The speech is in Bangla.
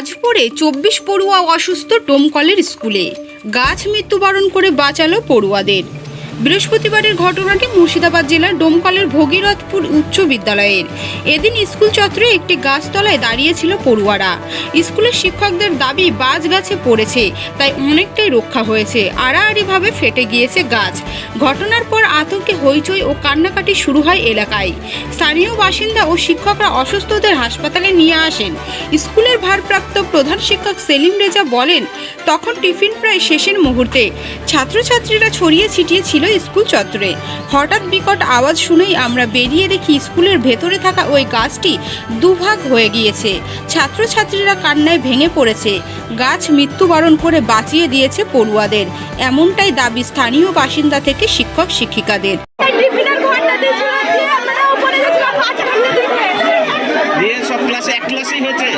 রাজপুরে চব্বিশ পড়ুয়া অসুস্থ টোমকলের স্কুলে। গাছ মৃত্যুবরণ করে বাঁচালো পড়ুয়াদের। বৃহস্পতিবারের ঘটনাটি মুর্শিদাবাদ জেলার ডোমকলের ভগীরথপুর উচ্চ বিদ্যালয়ের। এদিন স্কুল চত্বরে একটি গাছতলায় দাঁড়িয়েছিল পড়ুয়ারা। স্কুলের শিক্ষকদের দাবি বাজ গাছে পড়েছে, তাই অনেকটাই রক্ষা হয়েছে। আড়াআড়িভাবে ফেটে গিয়েছে গাছ। ঘটনার পর আতঙ্কে হইচই ও কান্নাকাটি শুরু হয় এলাকায়। স্থানীয় বাসিন্দা ও শিক্ষকরা অসুস্থদের হাসপাতালে নিয়ে আসেন। স্কুলের ভারপ্রাপ্ত প্রধান শিক্ষক সেলিম রেজা বলেন, তখন টিফিন প্রায় শেষের মুহূর্তে। ছাত্রছাত্রীরা ছড়িয়ে ছিটিয়ে ছিল স্কুল চত্বরে। হঠাৎ বিকট আওয়াজ শুনেই আমরা বেরিয়ে দেখি স্কুলের ভেতরে থাকা ওই গাছটি দুভাগ হয়ে গিয়েছে। ছাত্রছাত্রীরা কান্নায় ভেঙে পড়েছে। গাছ মৃত্যুবরণ করে বাঁচিয়ে দিয়েছে পড়ুয়াদের। এমনটাই দাবি স্থানীয় বাসিন্দা থেকে শিক্ষক শিক্ষিকাদের। সব ক্লাসে এক ক্লাসেই হয়েছে।